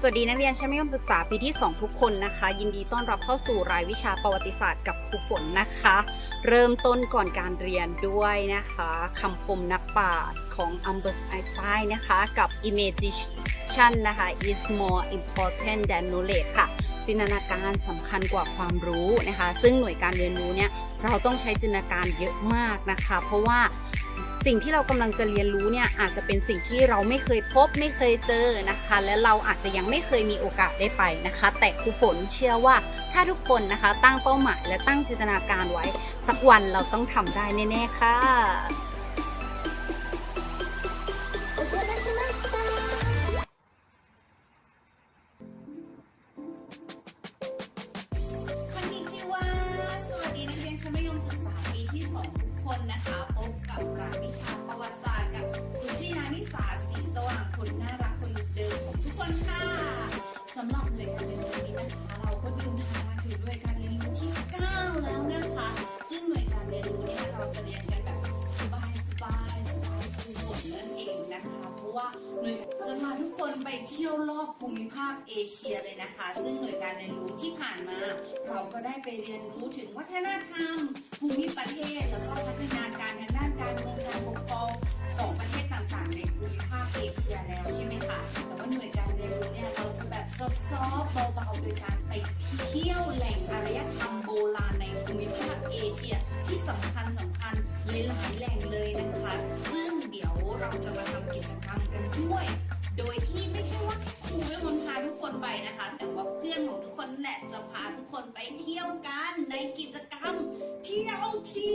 สวัสดีนักเรียนชั้นมัธยมศึกษาปีที่ 2 ทุกคนนะคะ ยินดีต้อนรับเข้าสู่รายวิชาประวัติศาสตร์กับครูฝนนะคะ เริ่มต้นก่อนการเรียนด้วยนะคะคำคมนักปราชญ์ของ Albert Einstein นะคะ กับ imagination นะคะ is more important than knowledge ค่ะ จินตนาการสำคัญกว่าความรู้นะคะ ซึ่งหน่วยการเรียนรู้เนี่ยเราต้องใช้จินตนาการเยอะมากนะคะ เพราะว่า สิ่งที่เรากำลังจะเรียนรู้เนี่ยอาจจะเป็นสิ่งที่เราไม่เคยพบไม่เคยเจอนะคะ และเราอาจจะยังไม่เคยมีโอกาสได้ไปนะคะ แต่ครูฝนเชื่อว่าถ้าทุกคนนะคะตั้งเป้าหมายและตั้งจินตนาการไว้ สักวันเราต้องทำได้แน่ๆค่ะ เอเชียเลยนะคะ ซึ่งหน่วยการเรียนรู้ที่ผ่านมา เราก็ได้ไปเรียนรู้ถึงวัฒนธรรม ภูมิประเทศ แล้วก็พัฒนาการทางด้านการเมืองการปกครองของประเทศต่างๆ ในภูมิภาคเอเชียแล้วใช่ไหมคะแต่ว่าหน่วยการเรียนรู้เนี่ยเราจะแบบซอฟต์ๆเบาๆโดยการไปเที่ยวแหล่งอารยธรรมโบราณในภูมิภาคเอเชียที่สำคัญสำคัญหลายๆแหล่งเลยนะคะ ซึ่งเดี๋ยวเราจะมาทำกิจกรรมกันด้วย โดยที่ไม่ใช่ว่าครูเป็นคนพาทุกคน ไปนะคะ แต่ว่าเพื่อนของทุกคนแหละจะพาทุกคนไปเที่ยวกันในกิจกรรมเที่ยวที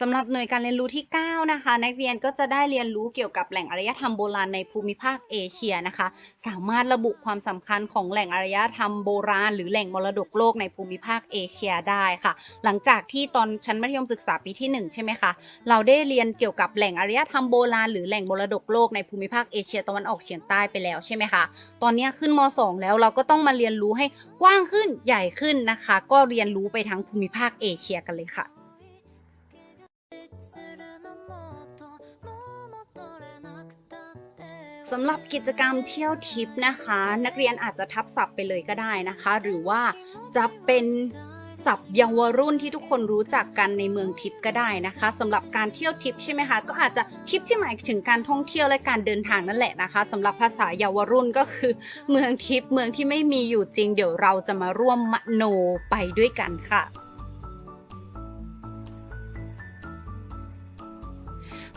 สำหรับหน่วยการเรียนรู้ที่ 9 นะคะ นักเรียนก็จะได้เรียนรู้เกี่ยวกับแหล่งอารยธรรมโบราณในภูมิภาคเอเชียนะคะ สามารถระบุความสำคัญของแหล่งอารยธรรมโบราณ หรือแหล่งมรดกโลกในภูมิภาคเอเชียได้ค่ะ หลังจากที่ตอนชั้นมัธยมศึกษาปีที่ 1 ใช่ไหมคะเราได้เรียนเกี่ยวกับแหล่งอารยธรรมโบราณหรือแหล่งมรดกโลกในภูมิภาคเอเชียตะวันออกเฉียงใต้ไปแล้วใช่ไหมคะตอนนี้ขึ้นม 2 แล้วเราก็ต้องมาเรียนรู้ให้กว้างขึ้นใหญ่ขึ้นนะคะ ก็เรียนรู้ไปทั้งภูมิภาคเอเชียกันเลยค่ะ สำหรับกิจกรรมเที่ยวทิปนะคะ นักเรียนอาจจะทับศัพท์ไปเลยก็ได้นะคะ หรือว่าจะเป็นศัพท์เยาวรุ่นที่ทุกคนรู้จักกันในเมืองทิปก็ได้นะคะสำหรับการเที่ยวทิปใช่ไหมคะก็อาจจะทิปที่หมายถึงการท่องเที่ยวและการเดินทางนั่นแหละนะคะสำหรับภาษาเยาวรุ่นก็คือ เมืองทิปเมืองที่ไม่มีอยู่จริง เดี๋ยวเราจะมาร่วมมโนไปด้วยกันค่ะ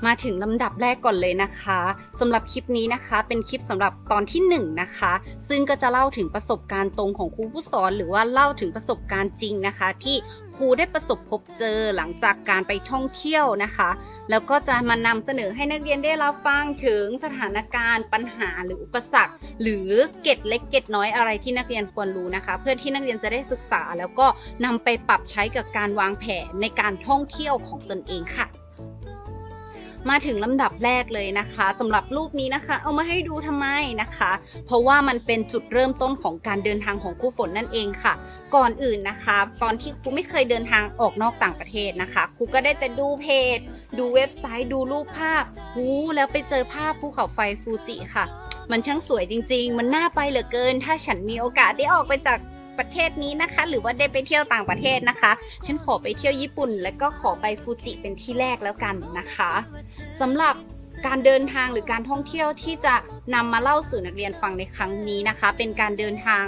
มาถึงลำดับแรกก่อนเลยนะคะสำหรับคลิปนี้นะคะเป็นคลิปสำหรับตอนที่1นะคะ ซึ่งก็จะเล่าถึงประสบการณ์ตรงของครูผู้สอน หรือว่าเล่าถึงประสบการณ์จริงนะคะ ที่ครูได้ประสบพบเจอหลังจากการไปท่องเที่ยวนะคะ แล้วก็จะมานำเสนอให้นักเรียนได้รับฟังถึงสถานการณ์ ปัญหาหรืออุปสรรค หรือเกร็ดเล็กเกร็ดน้อยอะไรที่นักเรียนควรรู้นะคะ เพื่อที่นักเรียนจะได้ศึกษา แล้วก็นำไปปรับใช้กับการวางแผนในการท่องเที่ยวของตนเองค่ะ มาถึงลำดับแรกเลยนะคะสำหรับรูปนี้นะคะ เอามาให้ดูทำไมนะคะ เพราะว่ามันเป็นจุดเริ่มต้นของการเดินทางของครูฝนนั่นเองค่ะ ก่อนอื่นนะคะ ตอนที่ครูไม่เคยเดินทางออกนอกต่างประเทศนะคะครูก็ได้แต่ดูเพจ ดูเว็บไซต์ดูรูปภาพหูแล้วไปเจอภาพภูเขาไฟฟูจิค่ะ มันช่างสวยจริง ๆ มันน่าไปเหลือเกิน ถ้าฉันมีโอกาสได้ออกไปจาก ประเทศนี้นะคะ หรือว่าได้ไปเที่ยวต่างประเทศนะคะ ฉันขอไปเที่ยวญี่ปุ่น แล้วก็ขอไปฟูจิเป็นที่แรกแล้วกันนะคะสำหรับการเดินทางหรือการท่องเที่ยวที่จะนำมาเล่าสู่นักเรียนฟังในครั้งนี้นะคะ เป็นการเดินทาง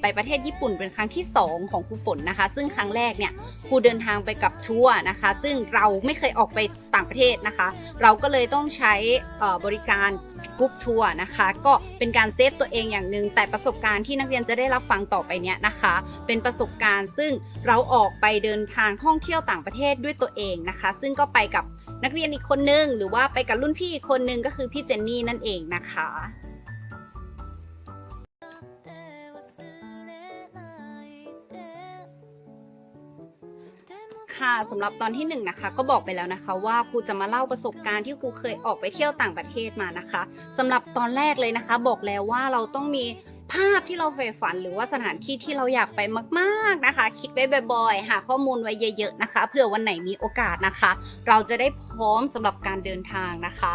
ไปประเทศญี่ปุ่นเป็นครั้งที่ 2 ของครูฝนนะคะ ซึ่งครั้งแรกเนี่ยครูเดินทางไปกับทัวร์นะคะ ซึ่งเราไม่เคยออกไปต่างประเทศนะคะ เราก็เลยต้องใช้บริการกรุ๊ปทัวร์นะคะ ก็เป็นการเซฟตัวเองอย่างหนึ่งแต่ประสบการณ์ที่นักเรียนจะได้รับฟังต่อไปเนี้ยนะคะ เป็นประสบการณ์ซึ่งเราออกไปเดินทางท่องเที่ยวต่างประเทศด้วยตัวเองนะคะ ซึ่งก็ไปกับนักเรียนอีกคนนึง หรือว่าไปกับรุ่นพี่อีกคนนึงก็คือพี่เจนนี่นั่นเองนะคะ ค่ะสำหรับตอนที่1นงนะคะก็บอกไปแล้วนะคะว่าครูจะมาเล่าประสบการณ์ที่ครูเคยออกไปเที่ยวต่างประเทศมานะคะสำหรับตอนแรกเลยนะคะ บอกแล้วว่าเราต้องมีภาพที่เราใฝ่ฝันหรือว่าสถานที่ที่เราอยากไปมากๆนะคะ คิดไว้บ่อยๆ หาข้อมูลไว้เยอะๆนะคะเผื่อวันไหนมีโอกาสนะคะ เราจะได้พร้อมสำหรับการเดินทางนะคะ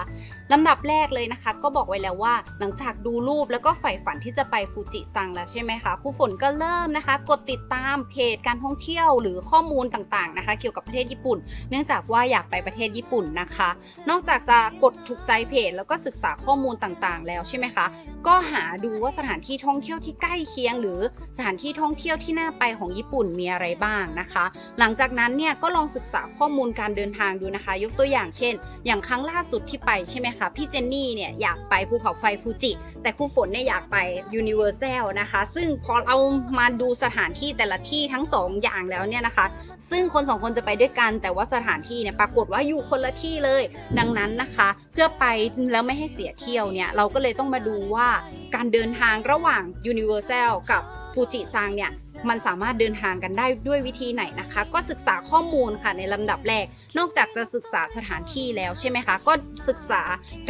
ลำดับแรกเลยนะคะ ก็บอกไว้แล้วว่า หลังจากดูรูปแล้วก็ใฝ่ฝันที่จะไปฟูจิซังแล้วใช่ไหมคะครูฝนก็เริ่มนะคะ กดติดตามเพจการท่องเที่ยวหรือข้อมูลต่างๆนะคะ เกี่ยวกับประเทศญี่ปุ่น เนื่องจากว่าอยากไปประเทศญี่ปุ่นนะคะ นอกจากจะกดถูกใจเพจแล้วก็ศึกษาข้อมูลต่างๆ แล้วใช่ไหมคะก็หาดูว่าสถานที่ท่องเที่ยวที่ใกล้เคียง หรือสถานที่ท่องเที่ยวที่น่าไปของญี่ปุ่นมีอะไรบ้างนะคะ หลังจากนั้นเนี่ยก็ลองศึกษาข้อมูลการเดินทางดูนะคะ ยกตัวอย่างเช่น อย่างครั้งล่าสุดที่ไปใช่ไหมคะ พี่เจนนี่เนี่ยอยากไปภูเขาไฟฟูจิ แต่ครูฝนเนี่ยอยากไปยูนิเวอร์แซลนะคะ ซึ่งพอเรามาดูสถานที่แต่ละที่ทั้งสองอย่างแล้วเนี่ยนะคะ ซึ่งคนสองคนจะไปด้วยกันแต่ว่าสถานที่เนี่ยปรากฏว่าอยู่คนละที่เลย ดังนั้นนะคะ เพื่อไปแล้วไม่ให้เสียเที่ยวเนี่ยเราก็เลยต้องมาดูว่าการเดินทางระหว่าง Universal กับ ฟูจิซังเนี่ยมันสามารถเดินทางกันได้ด้วยวิธีไหนนะคะ ก็ศึกษาข้อมูลค่ะในลำดับแรก นอกจากจะศึกษาสถานที่แล้วใช่ไหมคะ ก็ศึกษา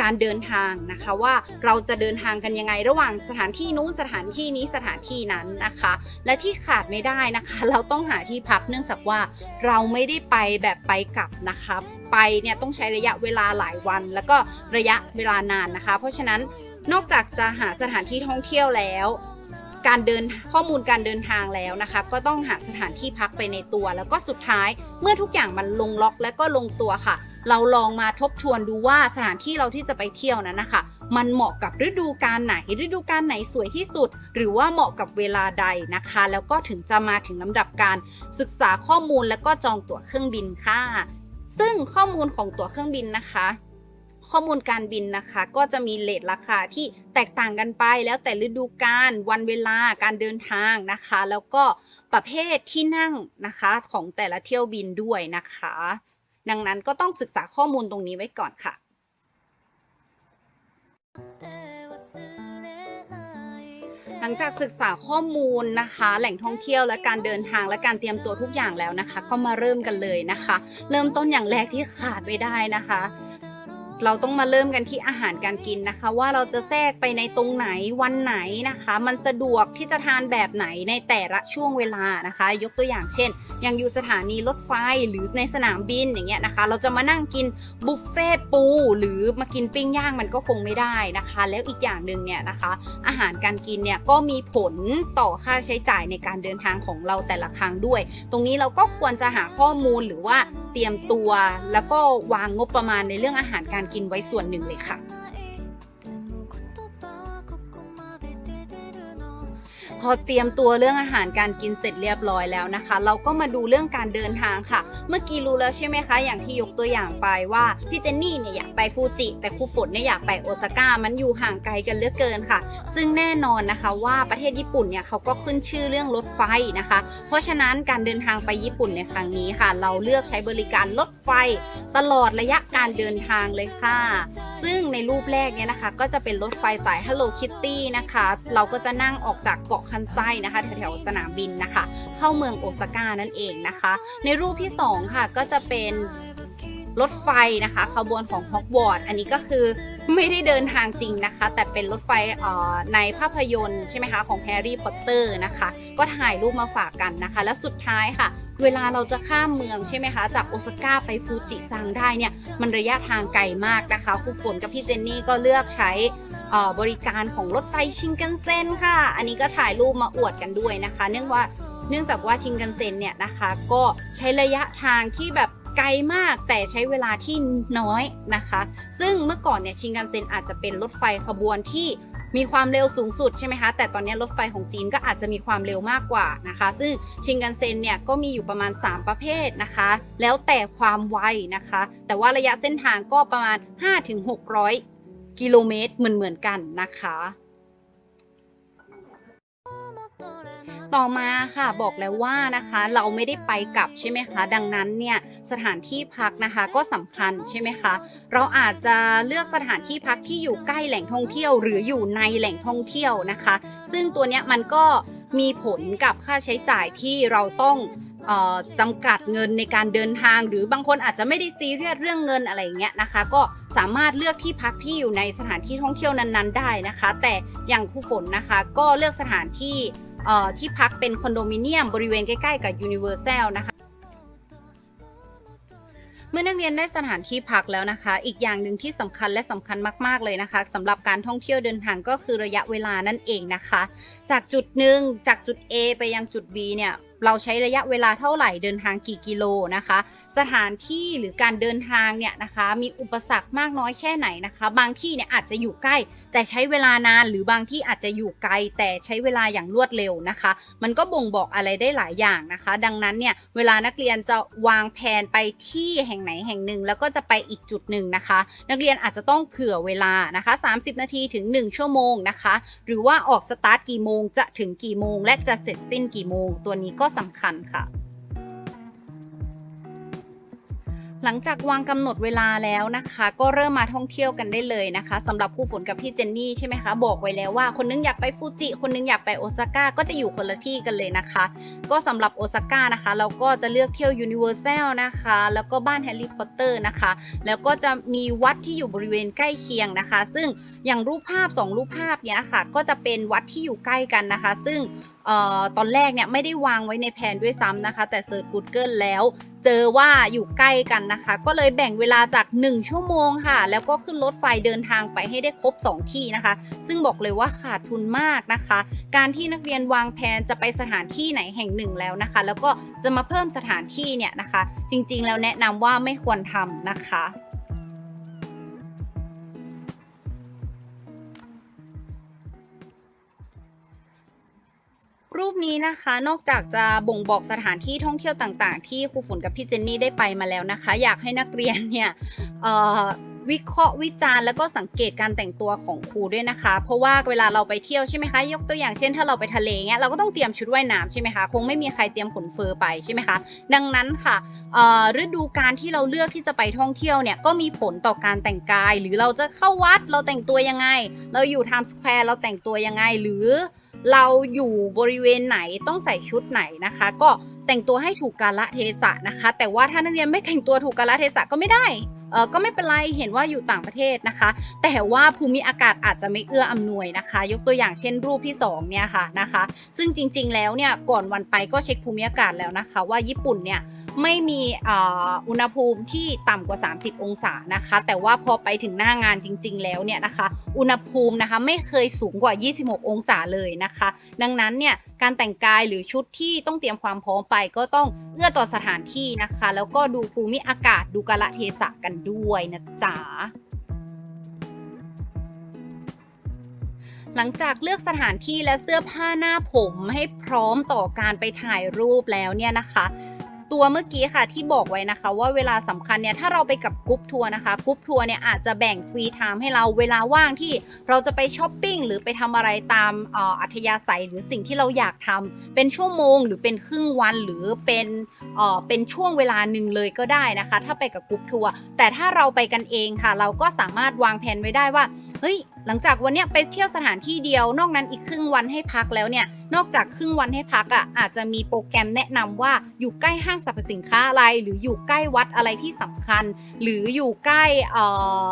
การเดินทางนะคะว่าเราจะเดินทางกันยังไงระหว่างสถานที่นู้นสถานที่นี้สถานที่นั้นนะคะ และที่ขาดไม่ได้นะคะ เราต้องหาที่พักเนื่องจากว่าเราไม่ได้ไปแบบไปกลับนะคะไปเนี่ยต้องใช้ระยะเวลาหลายวัน แล้วก็ระยะเวลานานนะคะ เพราะฉะนั้นนอกจากจะหาสถานที่ท่องเที่ยวแล้ว การเดินข้อมูลการเดินทางแล้วนะคะ ก็ต้องหาสถานที่พักไปในตัว แล้วก็สุดท้ายเมื่อทุกอย่างมันลงล็อกและก็ลงตัวค่ะ เราลองมาทบทวนดูว่าสถานที่เราที่จะไปเที่ยวนั้นนะคะ มันเหมาะกับฤดูกาลไหนฤดูกาลไหนสวยที่สุด หรือว่าเหมาะกับเวลาใดนะคะ แล้วก็ถึงจะมาถึงลำดับการศึกษาข้อมูลแล้วก็จองตั๋วเครื่องบินค่ะ ซึ่งข้อมูลของตั๋วเครื่องบินนะคะ ข้อมูลการบินนะคะ ก็จะมีเลทราคาที่แตกต่างกันไป แล้วแต่ฤดูกาลวันเวลาการเดินทางนะคะ แล้วก็ประเภทที่นั่งนะคะของแต่ละเที่ยวบินด้วยนะคะ ดังนั้นก็ต้องศึกษาข้อมูลตรงนี้ไว้ก่อนค่ะหลังจากศึกษาข้อมูลนะคะ แหล่งท่องเที่ยวและการเดินทางและการเตรียมตัวทุกอย่างแล้วนะคะ ก็มาเริ่มกันเลยนะคะ เริ่มต้นอย่างแรกที่ขาดไม่ได้นะคะ เราต้องมาเริ่มกันที่อาหารการกินนะคะ ว่าเราจะแทรกไปในตรงไหนวันไหนนะคะ มันสะดวกที่จะทานแบบไหนในแต่ละช่วงเวลานะคะ ยกตัวอย่างเช่น ยังอยู่สถานีรถไฟหรือในสนามบินอย่างเงี้ยนะคะ เราจะมานั่งกินบุฟเฟ่ปู หรือมากินปิ้งย่างมันก็คงไม่ได้นะคะ แล้วอีกอย่างหนึ่งเนี่ยนะคะ อาหารการกินเนี่ยก็มีผลต่อค่าใช้จ่ายในการเดินทางของเราแต่ละครั้งด้วย ตรงนี้เราก็ควรจะหาข้อมูลหรือว่าเตรียมตัว แล้วก็วางงบประมาณในเรื่องอาหารการกินไว้ส่วนหนึ่งเลยค่ะ อเตรียมตัวเรื่องอาหารการกินเสร็จเรียบร้อยแล้วนะคะ เราก็มาดูเรื่องการเดินทางค่ะ เมื่อกี้รู้แล้วใช่ไหมคะ อย่างที่ยกตัวอย่างไปว่าพี่เจนนี่เนี่ยอยากไปฟูจิแต่ครูฝนเนี่ยอยากไปโอซาก้ามันอยู่ห่างไกลกันเหลือเกินค่ะ ซึ่งแน่นอนนะคะว่าประเทศญี่ปุ่นเนี่ยเขาก็ขึ้นชื่อเรื่องรถไฟนะคะ เพราะฉะนั้นการเดินทางไปญี่ปุ่นในครั้งนี้ค่ะ เราเลือกใช้บริการรถไฟ ตลอดระยะการเดินทางเลยค่ะ ซึ่งในรูปแรกเนี่ยนะคะ ก็จะเป็นรถไฟสาย Hello Kitty นะคะ เราก็จะนั่งออกจากเกาะคันไซนะคะแถวๆสนามบินนะคะ เข้าเมืองโอซาก้านั่นเองนะคะ ในรูปที่ 2 ค่ะก็จะเป็นรถไฟนะคะขบวนของฮอกวอตส์อันนี้ก็คือไม่ได้เดินทางจริงนะคะ แต่เป็นรถไฟในภาพยนตร์ใช่ไหมคะของแฮร์รี่พอตเตอร์นะคะ ก็ถ่ายรูปมาฝากกันนะคะ และสุดท้ายค่ะ เวลาเราจะข้ามเมืองใช่ไหมคะ จากโอซาก้าไปฟูจิซังได้เนี่ย มันระยะทางไกลมากนะคะครูฝนกับพี่เจนนี่ก็เลือกใช้ บริการของรถไฟชินกันเซ็นค่ะ อันนี้ก็ถ่ายรูปมาอวดกันด้วยนะคะ เนื่องว่าเนื่องจากว่าชินกันเซ็นเนี่ยนะคะ ก็ใช้ระยะทางที่แบบไกลมากแต่ใช้เวลาที่น้อยนะคะ ซึ่งเมื่อก่อนเนี่ยชินกันเซ็นอาจจะเป็นรถไฟขบวนที่มีความเร็วสูงสุดใช่ไหมคะ แต่ตอนนี้รถไฟของจีนก็อาจจะมีความเร็วมากกว่านะคะ ซึ่งชินกันเซ็นเนี่ยก็มีอยู่ประมาณ 3 ประเภทนะคะ แล้วแต่ความไวนะคะ แต่ว่าระยะเส้นทางก็ประมาณ 5-600 กิโลเมตรเหมือนๆกันนะคะ ต่อมาค่ะบอกแล้วว่านะคะเราไม่ได้ไปกลับใช่ไหมคะ ดังนั้นเนี่ยสถานที่พักนะคะก็สำคัญใช่ไหมคะ เราอาจจะเลือกสถานที่พักที่อยู่ใกล้แหล่งท่องเที่ยว หรืออยู่ในแหล่งท่องเที่ยวนะคะ ซึ่งตัวเนี้ยมันก็มีผลกับค่าใช้จ่ายที่เราต้อง จำกัดเงินในการเดินทาง หรือบางคนอาจจะไม่ได้ซีเรียสเรื่องเงินอะไรอย่างเงี้ยนะคะ ก็สามารถเลือกที่พักที่อยู่ในสถานที่ท่องเที่ยวนั้นๆ ได้นะคะ แต่อย่างครูฝนนะคะก็เลือกสถานที่ที่พักเป็นคอนโดมิเนียมบริเวณใกล้ๆกับ Universal นะคะเมื่อนักเรียนได้สถานที่พักแล้วนะคะ อีกอย่างหนึ่งที่สำคัญและสำคัญมากๆเลยนะคะสำหรับการท่องเที่ยวเดินทางก็คือระยะเวลานั่นเองนะคะ จากจุดหนึ่งจากจุด A ไปยังจุด B เนี่ย เราใช้ระยะเวลาเท่าไหร่เดินทางกี่กิโลนะคะ สถานที่หรือการเดินทางเนี่ยนะคะ มีอุปสรรคมากน้อยแค่ไหนนะคะ บางที่เนี่ยอาจจะอยู่ใกล้ แต่ใช้เวลานานหรือบางที่อาจจะอยู่ไกล แต่ใช้เวลาอย่างรวดเร็วนะคะ มันก็บ่งบอกอะไรได้หลายอย่างนะคะ ดังนั้นเนี่ยเวลานักเรียนจะวางแผนไปที่แห่งไหนแห่งหนึ่ง แล้วก็จะไปอีกจุดหนึ่งนะคะ นักเรียนอาจจะต้องเผื่อเวลานะคะ 30 นาทีถึง 1 ชั่วโมงนะคะ หรือว่าออกสตาร์ทกี่โมงจะถึงกี่โมง และจะเสร็จสิ้นกี่โมง ตัวนี้ก็สำคัญค่ะ หลังจากวางกำหนดเวลาแล้วนะคะ ก็เริ่มมาท่องเที่ยวกันได้เลยนะคะสำหรับครูฝนกับพี่เจนนี่ใช่ไหมคะบอกไว้แล้วว่าคนนึงอยากไปฟูจิคนนึงอยากไปโอซาก้าก็จะอยู่คนละที่กันเลยนะคะ ก็สำหรับโอซาก้านะคะเราก็จะเลือกเที่ยวยูนิเวอร์แซลนะคะ แล้วก็บ้านแฮร์รี่พอตเตอร์นะคะ แล้วก็จะมีวัดที่อยู่บริเวณใกล้เคียงนะคะ ซึ่งอย่างรูปภาพ 2 รูปภาพเนี้ยค่ะ ก็จะเป็นวัดที่อยู่ใกล้กันนะคะ ซึ่ง ตอนแรกเนี่ยไม่ได้วางไว้ในแผนด้วยซ้ำนะคะ แต่เสิร์ช Google แล้วเจอว่าอยู่ใกล้กันนะคะ ก็เลยแบ่งเวลาจาก 1 ชั่วโมงค่ะ แล้วก็ขึ้นรถไฟเดินทางไปให้ได้ครบ 2 ที่นะคะ ซึ่งบอกเลยว่าขาดทุนมากนะคะ การที่นักเรียนวางแผนจะไปสถานที่ไหนแห่งหนึ่งแล้วนะคะ แล้วก็จะมาเพิ่มสถานที่เนี่ยนะคะ จริงๆ แล้วแนะนำว่าไม่ควรทำนะคะ นี้นะคะ นอกจากจะบ่งบอกสถานที่ท่องเที่ยวต่าง ๆ ที่ครูฝนกับพี่เจนนี่ได้ไปมาแล้วนะคะ อยากให้นักเรียนเนี่ยเอ่อ วิเคราะห์วิจารณ์แล้วก็สังเกตการแต่งตัวของครูด้วยนะคะ เพราะว่าเวลาเราไปเที่ยวใช่ไหมคะ ยกตัวอย่างเช่น ถ้าเราไปทะเลเงี้ยเราก็ต้องเตรียมชุดว่ายน้ำใช่ไหมคะคงไม่มีใครเตรียมขนเฟอร์ไปใช่ไหมคะดังนั้นค่ะอ่อฤดูการที่เราเลือกที่จะไปท่องเที่ยวเนี่ยก็มีผลต่อการแต่งกาย หรือเราจะเข้าวัดเราแต่งตัวยังไง เราอยู่ไทม์สแควร์เราแต่งตัวยังไงหรือเราอยู่บริเวณไหนต้องใส่ชุดไหนนะคะ ก็แต่งตัวให้ถูกกาลเทศะนะคะ แต่ว่าถ้านักเรียนไม่แต่งตัวถูกกาลเทศะก็ไม่ได้ เออก็ไม่เป็นไรเห็นว่าอยู่ต่างประเทศนะคะ แต่ว่าภูมิอากาศอาจจะไม่เอื้ออำนวยนะคะ ยกตัวอย่างเช่นรูปที่สองเนี่ยค่ะนะคะ ซึ่งจริงๆแล้วเนี่ยก่อนวันไปก็เช็คภูมิอากาศแล้วนะคะ ว่าญี่ปุ่นเนี่ยไม่มีอุณหภูมิที่ต่ำกว่า 30 องศานะคะ แต่ว่าพอไปถึงหน้างานจริง ๆ แล้วเนี่ยนะคะ อุณหภูมินะคะไม่เคยสูงกว่า 26 องศาเลยนะคะ ดังนั้นเนี่ยการแต่งกายหรือชุดที่ต้องเตรียมความพร้อมไปก็ต้องเอื้อต่อสถานที่นะคะ แล้วก็ดูภูมิอากาศดูกาลเทศะกันด้วยนะจ๊ะหลังจากเลือกสถานที่และเสื้อผ้าหน้าผมให้พร้อมต่อการไปถ่ายรูปแล้วเนี่ยนะคะ ตัวเมื่อกี้ค่ะที่บอกไว้นะคะ ว่าเวลาสำคัญเนี่ยถ้าเราไปกับกรุ๊ปทัวร์นะคะกรุ๊ปทัวร์เนี่ยอาจจะแบ่งฟรีไทม์ให้เราเวลาว่างที่เราจะไปช้อปปิ้งหรือไปทำอะไรตามอ,อัธยาศัยหรือสิ่งที่เราอยากทำเป็นชั่วโมงหรือเป็นครึ่งวันหรือเป็นเอ่อเป็นช่วงเวลาหนึ่งเลยก็ได้นะคะ ถ้าไปกับกรุ๊ปทัวร์แต่ถ้าเราไปกันเองค่ะ เราก็สามารถวางแผนไว้ได้ว่าเฮ้ย หลังจากวันนี้ไปเที่ยวสถานที่เดียวนอกนั้นอีกครึ่งวันให้พักแล้วเนี่ย นอกจากครึ่งวันให้พักอะอาจจะมีโปรแกรมแนะนำว่าอยู่ใกล้ห้างสรรพสินค้าอะไร หรืออยู่ใกล้วัดอะไรที่สำคัญ หรืออยู่ใกล้เอ่อ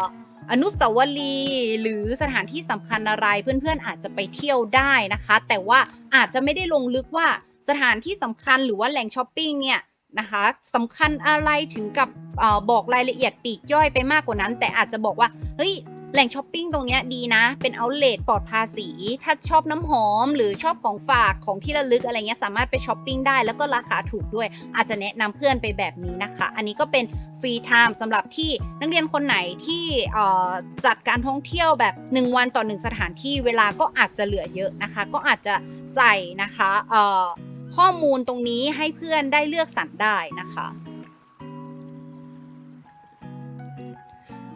อนุสาวรีย์หรือสถานที่สำคัญอะไรเพื่อนๆ อาจจะไปเที่ยวได้นะคะ แต่ว่าอาจจะไม่ได้ลงลึกว่าสถานที่สำคัญหรือว่าแหล่งช้อปปิ้งเนี่ยนะคะสำคัญอะไรถึงกับออบอกรายละเอียดปีกย่อยไปมากกว่านั้น แต่อาจจะบอกว่าเฮ้ย แหล่งช้อปปิ้งตรงนี้ดีนะ เป็นเอาเล t ปลอดภาษี ถ้าชอบน้ำหอม หรือชอบของฝากของที่ระลึกอะไรเงี้ยสามารถไปช้อปปิ้งได้ แล้วก็ราคาถูกด้วย อาจจะแนะนำเพื่อนไปแบบนี้นะคะ อันนี้ก็เป็นฟรีไทม์สำหรับที่นักเรียนคนไหนที่จัดการท่องเที่ยวแบบ 1 วันต่อ 1 สถานที่เวลาก็อาจจะเหลือเยอะนะคะ ก็อาจจะใส่นะคะข้อมูลตรงนี้ให้เพื่อนได้เลือกสรรได้นะคะ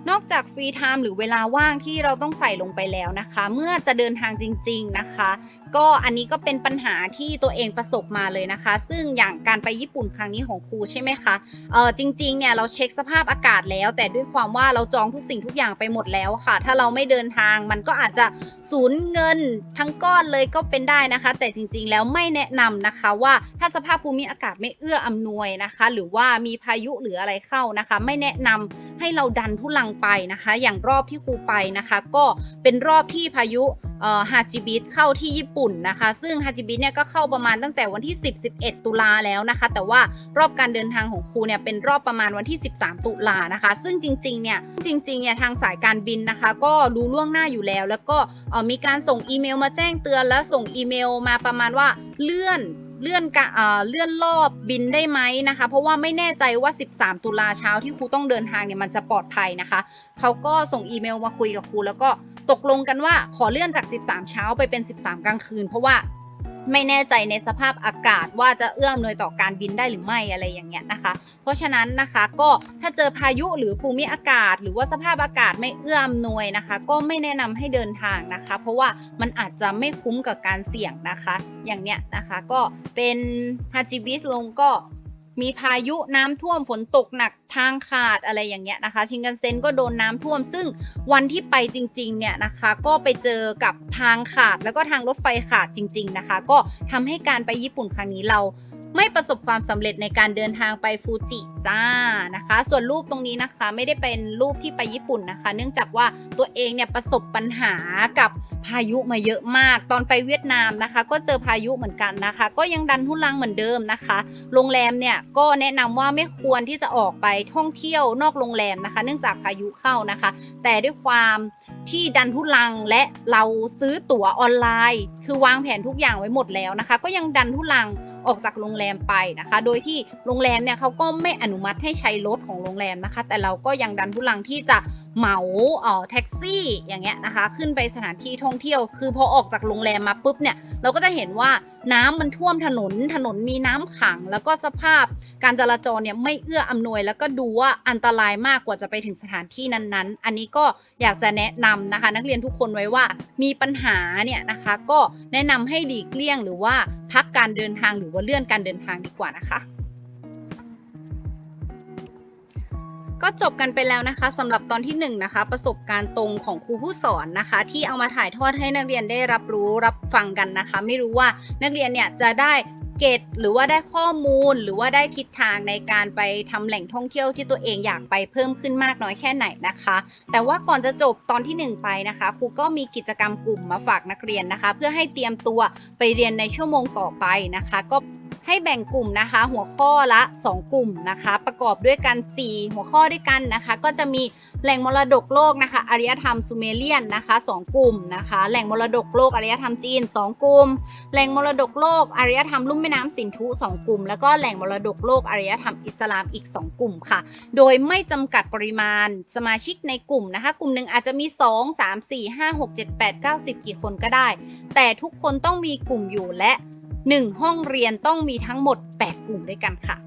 นอกจากฟรีไทม์หรือเวลาว่างที่เราต้องใส่ลงไปแล้วนะคะ เมื่อจะเดินทางจริง ๆนะคะ ก็อันนี้ก็เป็นปัญหาที่ตัวเองประสบมาเลยนะคะ ซึ่งอย่างการไปญี่ปุ่นครั้งนี้ของครูใช่ไหมคะเออจริงๆเนี่ยเราเช็คสภาพอากาศแล้ว แต่ด้วยความว่าเราจองทุกสิ่งทุกอย่างไปหมดแล้วค่ะ ถ้าเราไม่เดินทางมันก็อาจจะสูญเงินทั้งก้อนเลยก็เป็นได้นะคะ แต่จริงๆแล้วไม่แนะนำนะคะว่าถ้าสภาพภูมิอากาศไม่เอื้ออำนวยนะคะ หรือว่ามีพายุหรืออะไรเข้านะคะ ไม่แนะนำให้เราดันทุลังไปนะคะ อย่างรอบที่ครูไปนะคะ ก็เป็นรอบที่พายุฮาจิบิตเข้าที่ญี่ปุ่นนะคะ ซึ่งฮาจิบิตเนี่ยก็เข้าประมาณตั้งแต่วันที่ 10 11 ตุลาแล้วนะคะ แต่ว่ารอบการเดินทางของครูเนี่ยเป็นรอบประมาณวันที่ 13 ตุลานะคะ ซึ่งจริงๆเนี่ยจริงๆเนี่ยทางสายการบินนะคะ ก็รู้ล่วงหน้าอยู่แล้ว แล้วก็มีการส่งอีเมลมาแจ้งเตือนและส่งอีเมลมาประมาณว่าเลื่อน เลื่อนกะเอ่อเลื่อนรอบบินได้ไหมนะคะ เพราะว่าไม่แน่ใจว่า 13 ตุลาเช้าที่ครูต้องเดินทางเนี่ยมันจะปลอดภัยนะคะ เขาก็ส่งอีเมลมาคุยกับครูแล้วก็ตกลงกันว่าขอเลื่อนจาก 13 เช้าไปเป็น 13 กลางคืน เพราะว่า ไม่แน่ใจในสภาพอากาศว่าจะเอื้อมหน่วยต่อการบินได้หรือไม่อะไรอย่างเงี้ยนะคะ เพราะฉะนั้นนะคะก็ถ้าเจอพายุหรือภูมิอากาศ หรือว่าสภาพอากาศไม่เอื้อมหนวยนะคะ ก็ไม่แนะนำให้เดินทางนะคะ เพราะว่ามันอาจจะไม่คุ้มกับการเสี่ยงนะคะ อย่างเนี้ยนะคะก็เป็นฮาจิบิสลงก็ มีพายุน้ำท่วมฝนตกหนักทางขาดอะไรอย่างเงี้ยนะคะ ชิงกันเซ็นก็โดนน้ำท่วม ซึ่งวันที่ไปจริงๆเนี่ยนะคะ ก็ไปเจอกับทางขาดแล้วก็ทางรถไฟขาดจริง ๆนะคะ ก็ทำให้การไปญี่ปุ่นครั้งนี้เรา ไม่ประสบความสำเร็จในการเดินทางไปฟูจิจ้านะคะ ส่วนรูปตรงนี้นะคะไม่ได้เป็นรูปที่ไปญี่ปุ่นนะคะ เนื่องจากว่าตัวเองเนี่ยประสบปัญหากับพายุมาเยอะมาก ตอนไปเวียดนามนะคะ ก็เจอพายุเหมือนกันนะคะ ก็ยังดันทุลังเหมือนเดิมนะคะ โรงแรมเนี่ยก็แนะนำว่าไม่ควรที่จะออกไปท่องเที่ยวนอกโรงแรมนะคะ เนื่องจากพายุเข้านะคะ แต่ด้วยความ ที่ดันทุลังและเราซื้อตั๋วออนไลน์ คือวางแผนทุกอย่างไว้หมดแล้วนะคะ ก็ยังดันทุลังออกจากโรงแรมไปนะคะ โดยที่โรงแรมเนี่ยเขาก็ไม่อนุมัติให้ใช้รถของโรงแรมนะคะ แต่เราก็ยังดันทุลังที่จะเหมาเอ่อแท็กซี่อย่างเงี้ยนะคะ ขึ้นไปสถานที่ท่องเที่ยว คือพอออกจากโรงแรมมาปุ๊บเนี่ยเราก็จะเห็นว่าน้ำมันท่วมถนน ถนนมีน้ำขัง แล้วก็สภาพการจราจรเนี่ยไม่เอื้ออำนวย แล้วก็ดูว่าอันตรายมากกว่าจะไปถึงสถานที่นั้นๆ อันนี้ก็อยากจะแนะนำนะคะ นักเรียนทุกคนไว้ว่ามีปัญหาเนี่ยนะคะ ก็แนะนำให้หลีกเลี่ยงหรือว่าพักการเดินทางหรือว่าเลื่อนการเดินทางดีกว่านะคะ ก็จบกันไปแล้วนะคะสำหรับตอนที่1นงนะคะ ประสบการณ์ตรงของครูผู้สอนนะคะ ที่เอามาถ่ายทอดให้นักเรียนได้รับรู้รับฟังกันนะคะ ไม่รู้ว่านักเรียนเนี่ยจะได้เกตหรือว่าได้ข้อมูลหรือว่าได้ทิศทางในการไปทำแหล่งท่องเที่ยวที่ตัวเองอยากไปเพิ่มขึ้นมากน้อยแค่ไหนนะคะ แต่ว่าก่อนจะจบตอนที่ 1 ไปนะคะครูก็มีกิจกรรมกลุ่มมาฝากนักเรียนนะคะ เพื่อให้เตรียมตัวไปเรียนในชั่วโมงต่อไปนะคะ ก็ ให้แบ่งกลุ่มนะคะ หัวข้อละ 2 กลุ่มนะคะ ประกอบด้วยกัน 4 หัวข้อด้วยกันนะคะ ก็จะมีแหล่งมรดกโลกนะคะอารยธรรมซูเมเรียนนะคะ 2 กลุ่มนะคะ แหล่งมรดกโลกอารยธรรมจีน 2 กลุ่ม แหล่งมรดกโลกอารยธรรมลุ่มแม่น้ำสินธุ 2 กลุ่ม แล้วก็แหล่งมรดกโลกอารยธรรมอิสลามอีก 2 กลุ่มค่ะ โดยไม่จำกัดปริมาณสมาชิกในกลุ่มนะคะ กลุ่มหนึ่งอาจจะมี 2 3 4 5 6 7 8 9 10 กี่คนก็ได้ แต่ทุกคนต้องมีกลุ่มอยู่และ 1 ห้องเรียนต้องมีทั้งหมด 8 กลุ่มด้วยกันค่ะ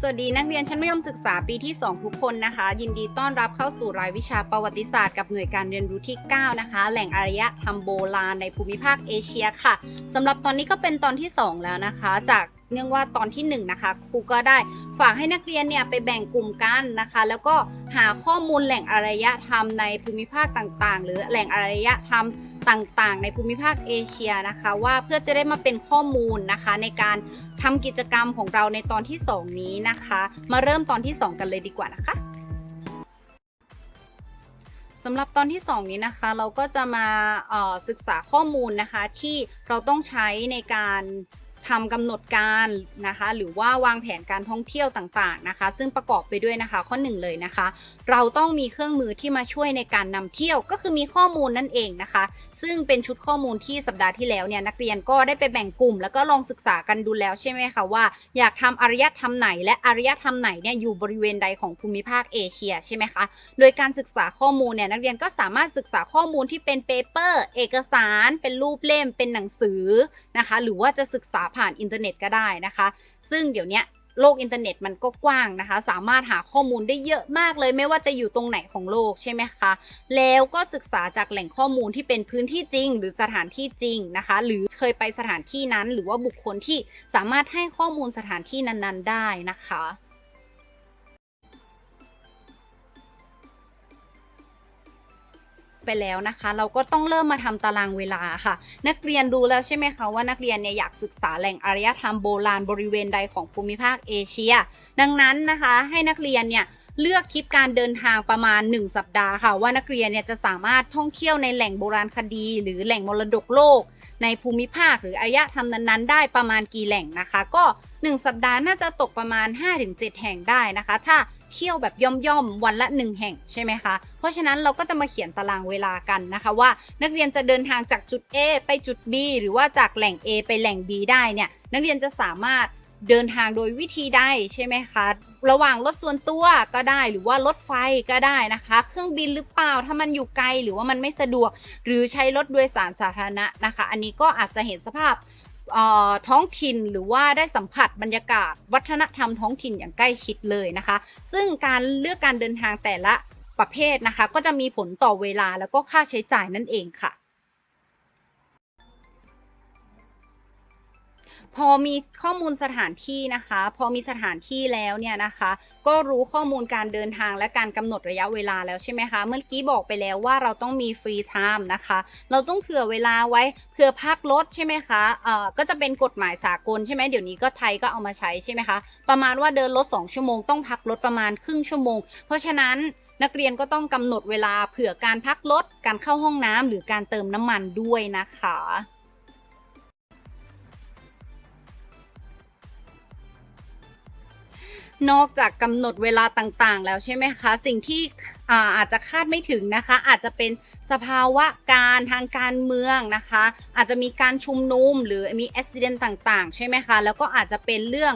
สวัสดีนักเรียนชั้นมัธยมศึกษาปีที่ 2 ทุกคนนะคะ ยินดีต้อนรับเข้าสู่รายวิชาประวัติศาสตร์กับหน่วยการเรียนรู้ที่ 9 นะคะ แหล่งอารยธรรมโบราณในภูมิภาคเอเชียค่ะสำหรับตอนนี้ก็เป็นตอนที่ 2 แล้วนะคะ จาก เนื่องว่าตอนที่1นะคะครูก็ได้ฝากให้นักเรียนเนี่ยไปแบ่งกลุ่มกันนะคะ แล้วก็หาข้อมูลแหล่งอารยธรรมในภูมิภาคต่างๆ หรือแหล่งอารยธรรมต่างๆ ในภูมิภาคเอเชียนะคะ ว่าเพื่อจะได้มาเป็นข้อมูลนะคะ ในการทำกิจกรรมของเราในตอนที่ 2 นี้นะคะ มาเริ่มตอนที่ 2 กันเลยดีกว่านะคะสำหรับตอนที่ 2 นี้นะคะ เราก็จะมาศึกษาข้อมูลนะคะที่เราต้องใช้ในการ ทำกำหนดการนะคะ หรือว่าวางแผนการท่องเที่ยวต่าง ๆนะคะ ซึ่งประกอบไปด้วยนะคะข้อหนึ่งเลยนะคะ เราต้องมีเครื่องมือที่มาช่วยในการนำเที่ยวก็คือมีข้อมูลนั่นเองนะคะ ซึ่งเป็นชุดข้อมูลที่สัปดาห์ที่แล้วเนี่ยนักเรียนก็ได้ไปแบ่งกลุ่ม แล้วก็ลองศึกษากันดูแล้วใช่ไหมคะว่า อยากทำอารยธรรมไหน และอารยธรรมไหนเนี่ยอยู่บริเวณใดของภูมิภาคเอเชียใช่ไหมคะโดยการศึกษาข้อมูลเนี่ยนักเรียนก็สามารถศึกษาข้อมูลที่เป็นเปเปอร์เอกสาร เป็นรูปเล่มเป็นหนังสือนะคะ หรือว่าจะศึกษาผ่านอินเทอร์เน็ตก็ได้นะคะ ซึ่งเดี๋ยวนี้โลกอินเทอร์เน็ตมันก็กว้างนะคะ สามารถหาข้อมูลได้เยอะมากเลย ไม่ว่าจะอยู่ตรงไหนของโลกใช่ไหมคะ แล้วก็ศึกษาจากแหล่งข้อมูลที่เป็นพื้นที่จริง หรือสถานที่จริงนะคะ หรือเคยไปสถานที่นั้น หรือว่าบุคคลที่สามารถให้ข้อมูลสถานที่นั้น ๆ ได้นะคะ ไปแล้วนะคะ เราก็ต้องเริ่มมาทำตารางเวลาค่ะ นักเรียนรู้แล้วใช่ไหมคะว่านักเรียนเนี่ยอยากศึกษาแหล่งอารยธรรมโบราณบริเวณใดของภูมิภาคเอเชีย ดังนั้นนะคะให้นักเรียนเนี่ยเลือกทริปการเดินทางประมาณ 1 สัปดาห์ค่ะ ว่านักเรียนเนี่ยจะสามารถท่องเที่ยวในแหล่งโบราณคดี หรือแหล่งมรดกโลก ในภูมิภาคหรืออารยธรรมนั้นๆ ได้ประมาณกี่แหล่งนะคะ ก็ 1 สัปดาห์น่าจะตกประมาณ 5-7 แห่งได้นะคะ ถ้า เที่ยวแบบย่อมๆวันละ 1 แห่งใช่ไหมคะ เพราะฉะนั้นเราก็จะมาเขียนตารางเวลากันนะคะว่า นักเรียนจะเดินทางจากจุด A ไปจุด B หรือว่าจากแหล่ง A ไปแหล่ง B ได้เนี่ยนักเรียนจะสามารถเดินทางโดยวิธีใดใช่ไหมคะ ระหว่างรถส่วนตัวก็ได้หรือว่ารถไฟก็ได้นะคะ เครื่องบินหรือเปล่าถ้ามันอยู่ไกลหรือว่ามันไม่สะดวก หรือใช้รถโดยสารสาธารณะนะคะ อันนี้ก็อาจจะเห็นสภาพ ท้องถิ่นหรือว่าได้สัมผัสบรรยากาศ วัฒนธรรมท้องถิ่นอย่างใกล้ชิดเลยนะคะ ซึ่งการเลือกการเดินทางแต่ละประเภทนะคะ ก็จะมีผลต่อเวลาแล้วก็ค่าใช้จ่ายนั่นเองค่ะ พอมีข้อมูลสถานที่นะคะ พอมีสถานที่แล้วเนี่ยนะคะ ก็รู้ข้อมูลการเดินทางและการกำหนดระยะเวลาแล้วใช่ไหมคะ เมื่อกี้บอกไปแล้วว่าเราต้องมีฟรีไทม์นะคะ เราต้องเผื่อเวลาไว้เผื่อพักรถใช่ไหมคะเอ่อก็จะเป็นกฎหมายสากลใช่ไหมเดี๋ยวนี้ก็ไทยก็เอามาใช้ใช่ไหมคะ ประมาณว่าเดินรถ 2 ชั่วโมงต้องพักรถประมาณครึ่งชั่วโมง เพราะฉะนั้นนักเรียนก็ต้องกำหนดเวลาเผื่อการพักรถการเข้าห้องน้ำหรือการเติมน้ำมันด้วยนะคะ นอกจากกำหนดเวลาต่างๆ แล้วใช่ไหมคะ สิ่งที่อาจจะคาดไม่ถึงนะคะ อาจจะเป็นสภาวะการทางการเมืองนะคะ อาจจะมีการชุมนุมหรือมีอุบิเหตุต่าง ๆ ใช่ไหมคะ แล้วก็อาจจะเป็นเรื่อง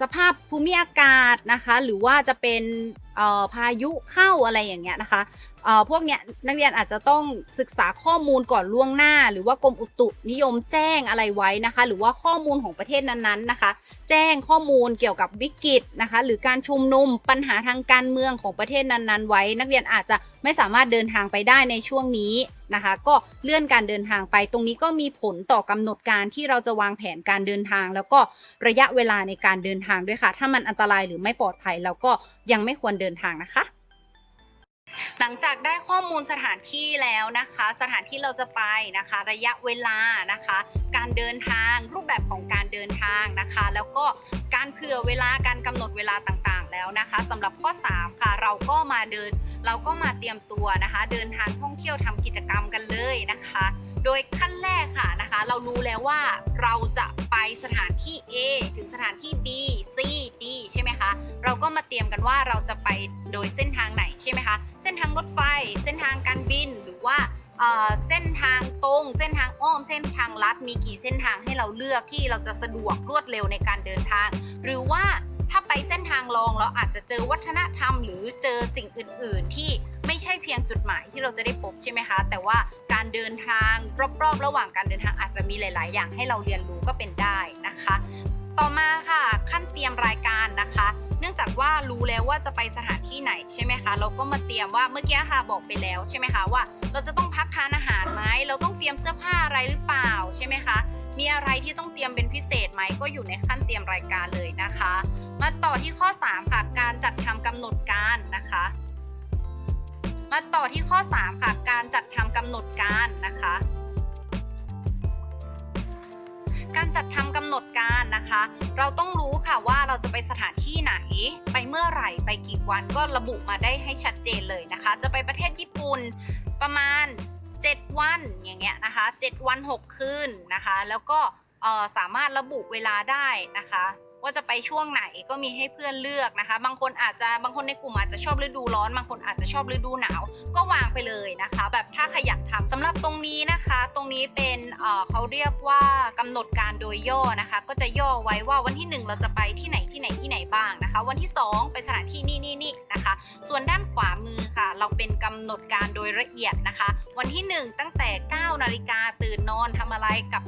สภาพภูมิอากาศนะคะ หรือว่าจะเป็นพายุเข้าอะไรอย่างเงี้ยนะคะ พวกเนี้ยนักเรียนอาจจะต้องศึกษาข้อมูลก่อนล่วงหน้า หรือว่ากรมอุตุนิยมแจ้งอะไรไว้นะคะ หรือว่าข้อมูลของประเทศนั้นๆนะคะ แจ้งข้อมูลเกี่ยวกับวิกฤตนะคะ หรือการชุมนุมปัญหาทางการเมืองของประเทศนั้นๆ ไว้ นักเรียนอาจจะไม่สามารถเดินทางไปได้ในช่วงนี้นะคะ ก็เลื่อนการเดินทางไป ตรงนี้ก็มีผลต่อกำหนดการที่เราจะวางแผนการเดินทาง แล้วก็ระยะเวลาในการเดินทางด้วยค่ะ ถ้ามันอันตรายหรือไม่ปลอดภัยเราก็ยังไม่ควรเดินทางนะคะ หลังจากได้ข้อมูลสถานที่แล้วนะคะ สถานที่เราจะไปนะคะ ระยะเวลานะคะ การเดินทางรูปแบบของการเดินทางนะคะ แล้วก็การเผื่อเวลาการกำหนดเวลาต่างๆ แล้วนะคะสำหรับข้อ 3 ค่ะ เราก็มาเดิน เราก็มาเตรียมตัวนะคะ เดินทางท่องเที่ยวทำกิจกรรมกันเลยนะคะ ดยขั้นแรกค่ะนะคะ เรารู้แล้วว่าเราจะไปสถานที่ A ถึงสถานที่ B C D ใช่ไหมคะ เราก็มาเตรียมกันว่าเราจะไปโดยเส้นทางไหนใช่ไหมคะ เส้นทางรถไฟ เส้นทางการบินหรือว่าเอ่อเส้นทางตรง เส้นทางอ้อม เส้นทางลัด มีกี่เส้นทางให้เราเลือกที่เราจะสะดวกรวดเร็วในการเดินทาง หรือว่า ถ้าไปเส้นทางรองเราอาจจะเจอวัฒนธรรม หรือเจอสิ่งอื่น ๆ ที่ไม่ใช่เพียงจุดหมายที่เราจะได้พบใช่ไหมคะ แต่ว่าการเดินทางรอบ ๆ ระหว่างการเดินทางอาจจะมีหลาย ๆ อย่างให้เราเรียนรู้ก็เป็นได้นะคะ ต่อมาค่ะ ขั้นเตรียมรายการนะคะ เนื่องจากว่ารู้แล้วว่าจะไปสถานที่ไหนใช่ไหมคะเราก็มาเตรียมว่าเมื่อกี้ค่ะบอกไปแล้วใช่ไหมคะว่า เราจะต้องพักทานอาหารไหมเราต้องเตรียมเสื้อผ้าอะไรหรือเปล่าใช่ไหมคะมีอะไรที่ต้องเตรียมเป็นพิเศษไหมก็อยู่ในขั้นเตรียมรายการเลยนะคะ มาต่อที่ข้อ 3 ค่ะ การจัดทำกำหนดการนะคะ มาต่อที่ข้อ 3 ค่ะ การจัดทำกำหนดการนะคะ การจัดทำกำหนดการนะคะ เราต้องรู้ค่ะว่าเราจะไปสถานที่ไหน ไปเมื่อไหร่ไปกี่วันก็ระบุมาได้ให้ชัดเจนเลยนะคะ จะไปประเทศญี่ปุ่นประมาณ 7 วันอย่างเงี้ยนะคะ 7 วัน 6 คืนนะคะ แล้วก็สามารถระบุเวลาได้นะคะ ว่าจะไปช่วงไหนก็มีให้เพื่อนเลือกนะคะ บางคนอาจจะบางคนในกลุ่มอาจจะชอบฤดูร้อน บางคนอาจจะชอบฤดูหนาว ก็วางไปเลยนะคะ แบบถ้าขยันทำสำหรับตรงนี้นะคะ ตรงนี้เป็นเขาเรียกว่ากำหนดการโดยย่อนะคะ ก็จะย่อไว้ว่าวันที่ 1 เราจะไปที่ไหนที่ไหนที่ไหนบ้างนะคะ วันที่ 2 ไปสถานที่นี่นี่นี่นะคะ ส่วนด้านขวามือค่ะ เราเป็นกำหนดการโดยละเอียดนะคะ วันที่ 1 ตั้งแต่9นาฬิกาตื่นนอนทำอะไรกับ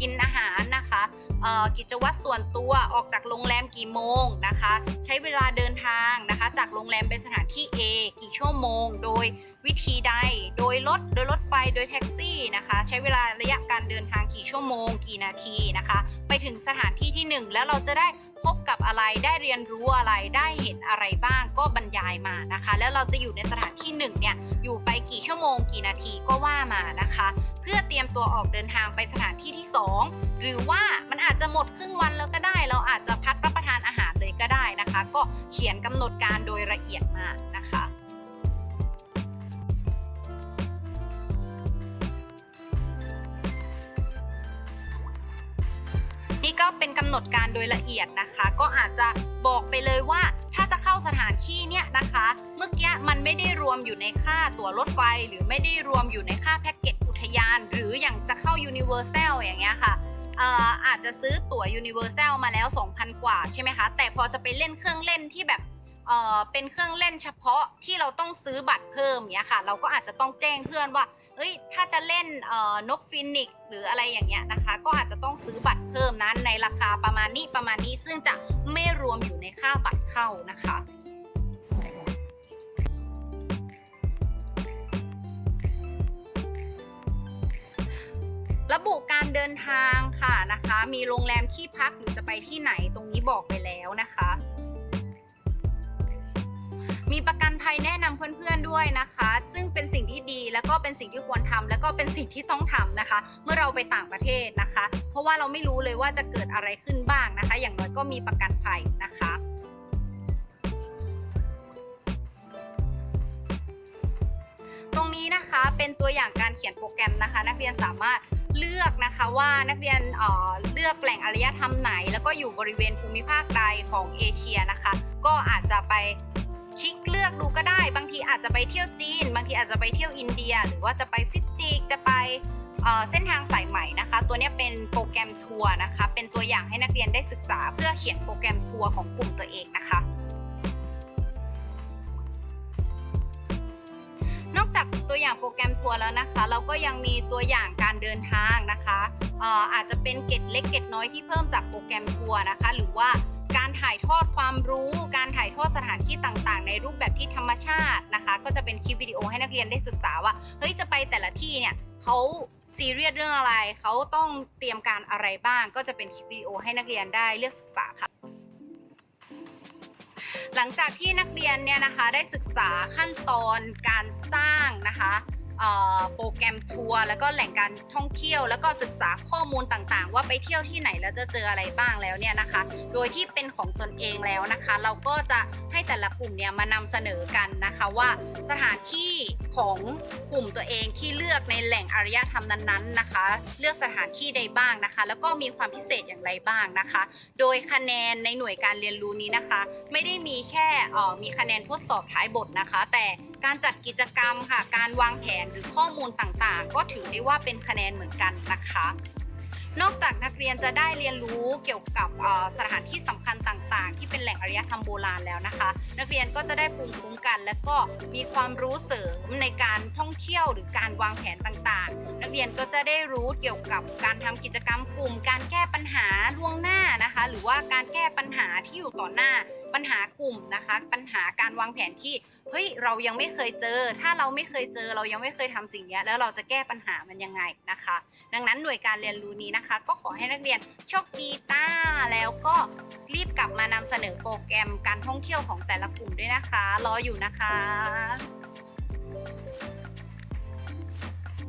กินอาหารนะคะกิจวัตรส่วนตัวออกจากโรงแรมกี่โมงนะคะ ใช้เวลาเดินทางนะคะ จากโรงแรมไปสถานที่ A กี่ชั่วโมง โดยวิธีใด โดยรถโดยรถไฟโดยแท็กซี่นะคะ ใช้เวลาระยะการเดินทางกี่ชั่วโมง กี่นาทีนะคะ ไปถึงสถานที่ที่หนึ่งแล้วเราจะได้ พบกับอะไรได้เรียนรู้อะไรได้เห็นอะไรบ้างก็บรรยายมานะคะ แล้วเราจะอยู่ในสถานที่หนึ่งเนี่ยอยู่ไปกี่ชั่วโมงกี่นาทีก็ว่ามานะคะ เพื่อเตรียมตัวออกเดินทางไปสถานที่ที่ 2 หรือว่ามันอาจจะหมดครึ่งวันแล้วก็ได้ เราอาจจะพักรับประทานอาหารเลยก็ได้นะคะ ก็เขียนกำหนดการโดยละเอียดมานะคะ นี่ก็เป็นกำหนดการโดยละเอียดนะคะ ก็อาจจะบอกไปเลยว่าถ้าจะเข้าสถานที่เนี่ยนะคะ เมื่อกี้มันไม่ได้รวมอยู่ในค่าตั๋วรถไฟ หรือไม่ได้รวมอยู่ในค่าแพ็กเกจอุทยาน หรืออย่างจะเข้ายูนิเวอร์แซลอย่างเงี้ยค่ะเอ่ออาจจะซื้อตั๋ว Universal มาแล้ว 2,000 กว่าใช่ไหมคะ แต่พอจะไปเล่นเครื่องเล่นที่แบบ เอ่อเป็นเครื่องเล่นเฉพาะที่เราต้องซื้อบัตรเพิ่มเนี้ยค่ะ เราก็อาจจะต้องแจ้งเพื่อนว่าเอ้ยถ้าจะเล่นเอ่อนกฟินิกซ์หรืออะไรอย่างเงี้ยนะคะ ก็อาจจะต้องซื้อบัตรเพิ่มนะในราคาประมาณนี้ประมาณนี้ซึ่งจะไม่รวมอยู่ในค่าบัตรเข้านะคะระบุการเดินทางค่ะนะคะ มีโรงแรมที่พักหรือจะไปที่ไหนตรงนี้บอกไปแล้วนะคะ มีประกันภัยแนะนำเพื่อนๆด้วยนะคะ ซึ่งเป็นสิ่งที่ดีแล้วก็เป็นสิ่งที่ควรทำแล้วก็เป็นสิ่งที่ต้องทำนะคะ เมื่อเราไปต่างประเทศนะคะ เพราะว่าเราไม่รู้เลยว่าจะเกิดอะไรขึ้นบ้างนะคะ อย่างน้อยก็มีประกันภัยนะคะตรงนี้นะคะเป็นตัวอย่างการเขียนโปรแกรมนะคะ นักเรียนสามารถเลือกนะคะว่านักเรียนเเลือกแหล่งอารยธรรมไหน แล้วก็อยู่บริเวณภูมิภาคใดของเอเชียนะคะ ก็อาจจะไป คลิกเลือกดูก็ได้ บางทีอาจจะไปเที่ยวจีน บางทีอาจจะไปเที่ยวอินเดีย หรือว่าจะไปฟิจิจะไปเส้นทางสายใหม่นะคะ ตัวนี้เป็นโปรแกรมทัวร์นะคะ เป็นตัวอย่างให้นักเรียนได้ศึกษา เพื่อเขียนโปรแกรมทัวร์ของกลุ่มตัวเองนะคะ นอกจากตัวอย่างโปรแกรมทัวร์แล้วนะคะ เราก็ยังมีตัวอย่างการเดินทางนะคะอออาจจะเป็นเกร็ดเล็กเกร็ดน้อยที่เพิ่มจากโปรแกรมทัวร์นะคะ หรือว่า ถ่ายทอดความรู้ การถ่ายทอดสถานที่ต่างๆ ในรูปแบบที่ธรรมชาตินะคะ ก็จะเป็นคลิปวิดีโอให้นักเรียนได้ศึกษาว่าเฮ้ยจะไปแต่ละที่เนี่ยเขาซีเรียสเรื่องอะไร เขาต้องเตรียมการอะไรบ้าง ก็จะเป็นคลิปวิดีโอให้นักเรียนได้เลือกศึกษาค่ะหลังจากที่นักเรียนเนี่ยนะคะได้ศึกษาขั้นตอนการสร้างนะคะ โปรแกรมทัวร์แล้วก็แหล่งการท่องเที่ยว แล้วก็ศึกษาข้อมูลต่างๆ ว่าไปเที่ยวที่ไหนแล้วจะเจออะไรบ้างแล้วเนี่ยนะคะ โดยที่เป็นของตนเองแล้วนะคะ เราก็จะให้แต่ละกลุ่มเนี่ยมานำเสนอกันนะคะว่าสถานที่ของกลุ่มตัวเองที่เลือกในแหล่งอารยธรรมนั้นๆนะคะ เลือกสถานที่ใดบ้างนะคะ แล้วก็มีความพิเศษอย่างไรบ้างนะคะ โดยคะแนนในหน่วยการเรียนรู้นี้นะคะ ไม่ได้มีแค่ออมีคะแนนทดสอบท้ายบทนะคะ แต่ การจัดกิจกรรมค่ะ การวางแผนหรือข้อมูลต่างๆ ก็ถือได้ว่าเป็นคะแนนเหมือนกันนะคะ นอกจากนักเรียนจะได้เรียนรู้เกี่ยวกับสถานที่สำคัญต่างๆ ที่เป็นแหล่งอารยธรรมโบราณแล้วนะคะ นักเรียนก็จะได้ภูมิคุ้มกัน และก็มีความรู้เสริมในการท่องเที่ยวหรือการวางแผนต่างๆ นักเรียนก็จะได้รู้เกี่ยวกับการทำกิจกรรมกลุ่ม การแก้ปัญหาล่วงหน้านะคะ หรือว่าการแก้ปัญหาที่อยู่ต่อหน้า ปัญหากลุ่มนะคะ ปัญหาการวางแผนที่เฮ้ยเรายังไม่เคยเจอ ถ้าเราไม่เคยเจอเรายังไม่เคยทำสิ่งนี้แล้วเราจะแก้ปัญหามันยังไงนะคะ ดังนั้นหน่วยการเรียนรู้นี้นะคะ ก็ขอให้นักเรียนโชคดีจ้าแล้วก็รีบกลับมานำเสนอโปรแกรมการท่องเที่ยวของแต่ละกลุ่มด้วยนะคะ รออยู่นะคะ